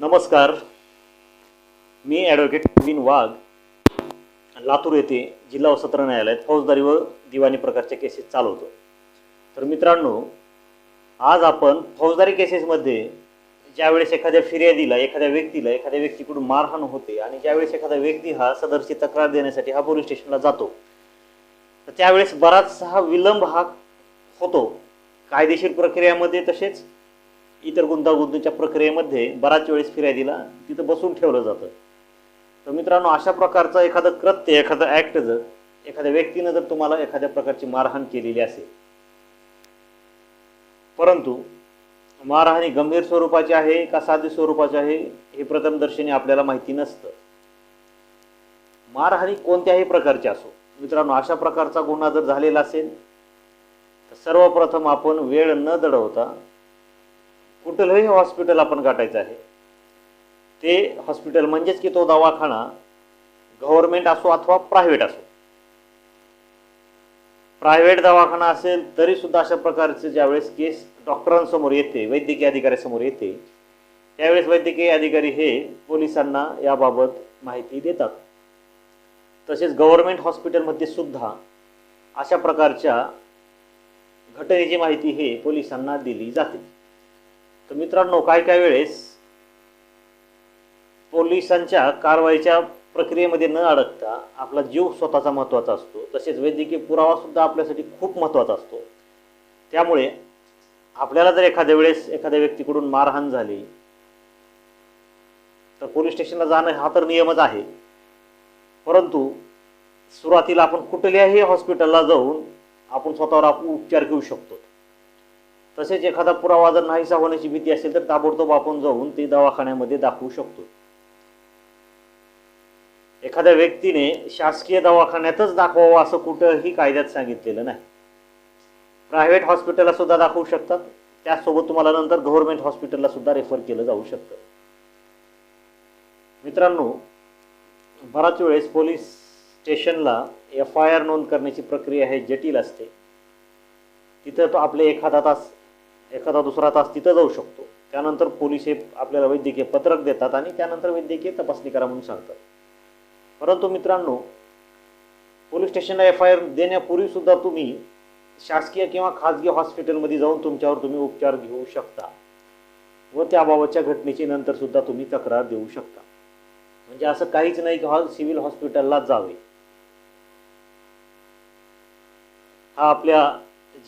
नमस्कार. मी ॲडव्होकेट विन वाघ. लातूर येथे जिल्हा व सत्र न्यायालयात फौजदारी व दिवाणी प्रकारच्या केसेस चालवतो. तर मित्रांनो आज आपण फौजदारी केसेसमध्ये ज्यावेळेस एखाद्या फिर्यादीला एखाद्या व्यक्तीला एखाद्या व्यक्तीकडून मारहाण होते आणि ज्यावेळेस एखादा व्यक्ती हा सदरची तक्रार देण्यासाठी हा पोलीस स्टेशनला जातो तर त्यावेळेस बराचसा हा विलंब हा होतो. कायदेशीर प्रक्रियामध्ये तसेच इतर गुंतागुंतीच्या प्रक्रियेमध्ये बराच वेळेस फिर्यादीला तिथं बसून ठेवलं जातं. तर मित्रांनो अशा प्रकारचं एखादं कृत्य एखादं ॲक्ट जर एखाद्या व्यक्तीनं जर तुम्हाला एखाद्या प्रकारची मारहाण केलेली असेल. परंतु मारहाणी गंभीर स्वरूपाची आहे का साधी स्वरूपाची आहे हे प्रथमदर्शनी आपल्याला माहिती नसतं. मारहाणी कोणत्याही प्रकारची असो. मित्रांनो अशा प्रकारचा गुन्हा जर झालेला असेल तर सर्वप्रथम आपण वेळ न दडवता कुठलंही हॉस्पिटल आपण गाठायचं आहे. ते हॉस्पिटल म्हणजेच की तो दवाखाना गव्हर्मेंट असो अथवा प्रायव्हेट असो. प्रायव्हेट दवाखाना असेल तरी सुद्धा अशा प्रकारचे ज्यावेळेस केस डॉक्टरांसमोर येते वैद्यकीय अधिकाऱ्यासमोर येते त्यावेळेस वैद्यकीय अधिकारी हे पोलिसांना याबाबत माहिती देतात. तसेच गव्हर्मेंट हॉस्पिटलमध्ये सुद्धा अशा प्रकारच्या घटनेची माहिती हे पोलिसांना दिली जाते. तर मित्रांनो काय काय वेळेस पोलिसांच्या कारवाईच्या प्रक्रियेमध्ये न अडकता आपला जीव स्वतःचा महत्त्वाचा असतो. तसेच वैद्यकीय पुरावासुद्धा आपल्यासाठी खूप महत्त्वाचा असतो. त्यामुळे आपल्याला जर एखाद्या वेळेस एखाद्या व्यक्तीकडून मारहाण झाली तर पोलीस स्टेशनला जाणं हा तर नियमच आहे. परंतु सुरुवातीला आपण कुठल्याही हॉस्पिटलला जाऊन आपण स्वतःवर आप उपचार घेऊ शकतो. तसेच एखादा पुरावा जर नाहीसा होण्याची भीती असेल तर ताबडतोब आपण जाऊन ते दवाखान्यामध्ये दाखवू शकतो. एखाद्या व्यक्तीने शासकीय दवाखान्यातच दाखवावं असं कुठंही कायद्यात सांगितलेलं नाही. प्रायव्हेट हॉस्पिटलला सुद्धा दाखवू शकतात. त्याचसोबत तुम्हाला नंतर गव्हर्नमेंट हॉस्पिटलला सुद्धा रेफर केलं जाऊ शकतं. मित्रांनो बराच वेळेस पोलीस स्टेशनला एफ आय आर नोंद करण्याची प्रक्रिया हे जटिल असते. तिथं तो आपले एखादा तास एखादा दुसरा तास तिथं जाऊ शकतो. त्यानंतर पोलीस हे आपल्याला वैद्यकीय पत्रक देतात आणि त्यानंतर वैद्यकीय तपासणी करा म्हणून सांगतात. परंतु मित्रांनो पोलीस स्टेशनला एफ आय आर देण्यापूर्वीसुद्धा तुम्ही शासकीय किंवा खाजगी हॉस्पिटलमध्ये जाऊन तुमच्यावर तुम्ही उपचार घेऊ शकता. व त्याबाबतच्या घटनेची नंतर सुद्धा तुम्ही तक्रार देऊ शकता. म्हणजे असं काहीच नाही की हॉ सिव्हिल हॉस्पिटलला जावे. हा आपल्या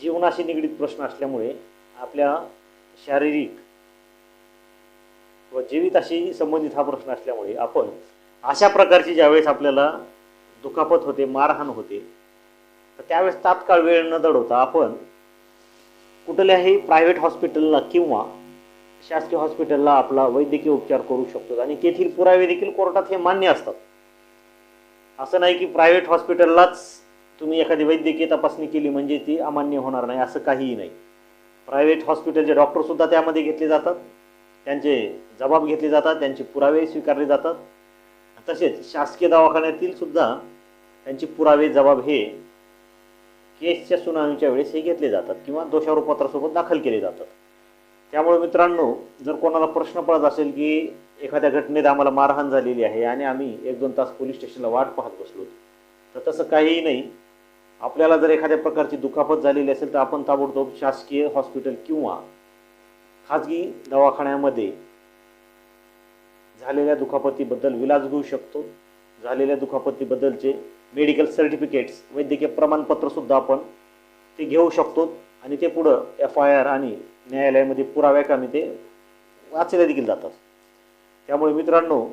जीवनाशी निगडीत प्रश्न असल्यामुळे आपल्या शारीरिक व जीविताशी संबंधित हा प्रश्न असल्यामुळे आपण अशा प्रकारची ज्यावेळेस आपल्याला दुखापत होते मारहाण होते तर त्यावेळेस तात्काळ वेळ न दडवता आपण कुठल्याही प्रायव्हेट हॉस्पिटलला किंवा शासकीय हॉस्पिटलला आपला वैद्यकीय उपचार करू शकतो. आणि तेथील पुरावे देखील कोर्टात हे मान्य असतात. असं नाही की प्रायव्हेट हॉस्पिटललाच तुम्ही एखादी वैद्यकीय तपासणी केली म्हणजे ती अमान्य होणार नाही असं काहीही नाही. प्रायव्हेट हॉस्पिटलचे डॉक्टरसुद्धा त्यामध्ये घेतले जातात. त्यांचे जबाब घेतले जातात त्यांचे पुरावे स्वीकारले जातात. तसेच शासकीय दवाखान्यातील सुद्धा त्यांचे पुरावे जबाब हे केसच्या सुनावणीच्या वेळेस हे घेतले जातात किंवा दोषारोपत्रासोबत दाखल केले जातात. त्यामुळे मित्रांनो जर कोणाला प्रश्न पडत असेल की एखाद्या घटनेत आम्हाला मारहाण झालेली आहे आणि आम्ही एक दोन तास पोलीस स्टेशनला वाट पाहत बसलो तर तसं काहीही नाही. आपल्याला जर एखाद्या प्रकारची दुखापत झालेली असेल तर आपण ताबडतोब शासकीय हॉस्पिटल किंवा खाजगी दवाखान्यामध्ये झालेल्या दुखापतीबद्दल विलास घेऊ शकतो. झालेल्या दुखापतीबद्दलचे मेडिकल सर्टिफिकेट्स वैद्यकीय प्रमाणपत्रसुद्धा आपण ते घेऊ शकतो आणि ते पुढं एफ आय आर आणि न्यायालयामध्ये पुराव्याकामी ते वाचले देखील जातात. त्यामुळे मित्रांनो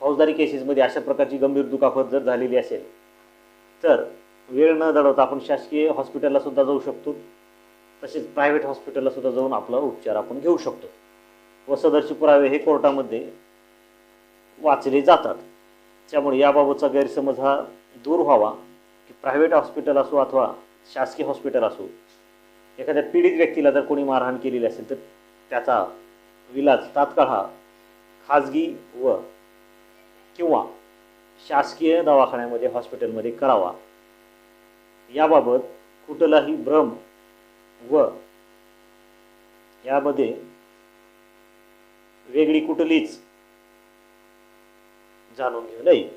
फौजदारी केसेसमध्ये अशा प्रकारची गंभीर दुखापत जर झालेली असेल तर वेळ न दडवता आपण शासकीय हॉस्पिटलला सुद्धा जाऊ शकतो. तसेच प्रायव्हेट हॉस्पिटलला सुद्धा जाऊन आपला उपचार आपण घेऊ शकतो. व सदरचे पुरावे हे कोर्टामध्ये वाचले जातात. त्यामुळे याबाबतचा गैरसमज हा दूर व्हावा की प्रायव्हेट हॉस्पिटल असो अथवा शासकीय हॉस्पिटल असो एखाद्या पीडित व्यक्तीला जर कोणी मारहाण केलेली असेल तर त्याचा विलाज तात्काळ हा खाजगी व किंवा शासकीय दवाखान्यामध्ये हॉस्पिटलमध्ये करावा. याबाबत कुठलाही भ्रम व यामध्ये वेगळी कुठलीच जाणून घेऊ नये.